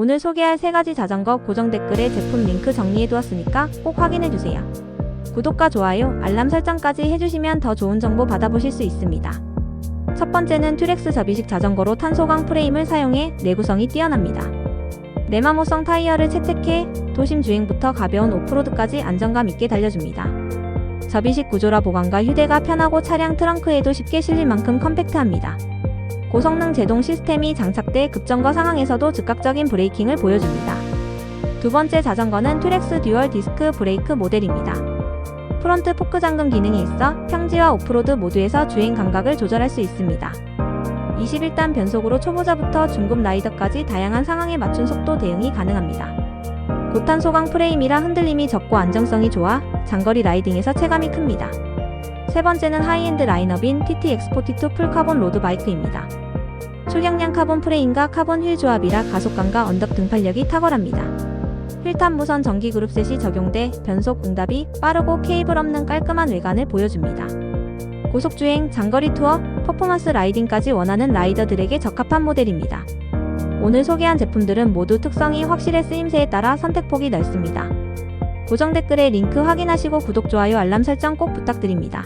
오늘 소개할 세 가지 자전거 고정 댓글에 제품 링크 정리해두었으니까 꼭 확인해주세요. 구독과 좋아요, 알람 설정까지 해주시면 더 좋은 정보 받아보실 수 있습니다. 첫 번째는 튜렉스 접이식 자전거로 탄소광 프레임을 사용해 내구성이 뛰어납니다. 내마모성 타이어를 채택해 도심 주행부터 가벼운 오프로드까지 안정감 있게 달려줍니다. 접이식 구조라 보관과 휴대가 편하고 차량 트렁크에도 쉽게 실릴 만큼 컴팩트합니다. 고성능 제동 시스템이 장착돼 급정거 상황에서도 즉각적인 브레이킹을 보여줍니다. 두 번째 자전거는 튜렉스 듀얼 디스크 브레이크 모델입니다. 프론트 포크 잠금 기능이 있어 평지와 오프로드 모두에서 주행 감각을 조절할 수 있습니다. 21단 변속으로 초보자부터 중급 라이더까지 다양한 상황에 맞춘 속도 대응이 가능합니다. 고탄 소강 프레임이라 흔들림이 적고 안정성이 좋아 장거리 라이딩에서 체감이 큽니다. 세 번째는 하이엔드 라인업인 TTX42 풀카본 로드 바이크입니다. 초경량 카본 프레임과 카본 휠 조합이라 가속감과 언덕 등판력이 탁월합니다. 휠탑 무선 전기 그룹셋이 적용돼 변속 응답이 빠르고 케이블 없는 깔끔한 외관을 보여줍니다. 고속주행, 장거리 투어, 퍼포먼스 라이딩까지 원하는 라이더들에게 적합한 모델입니다. 오늘 소개한 제품들은 모두 특성이 확실해 쓰임새에 따라 선택폭이 넓습니다. 고정 댓글에 링크 확인하시고 구독, 좋아요, 알람 설정 꼭 부탁드립니다.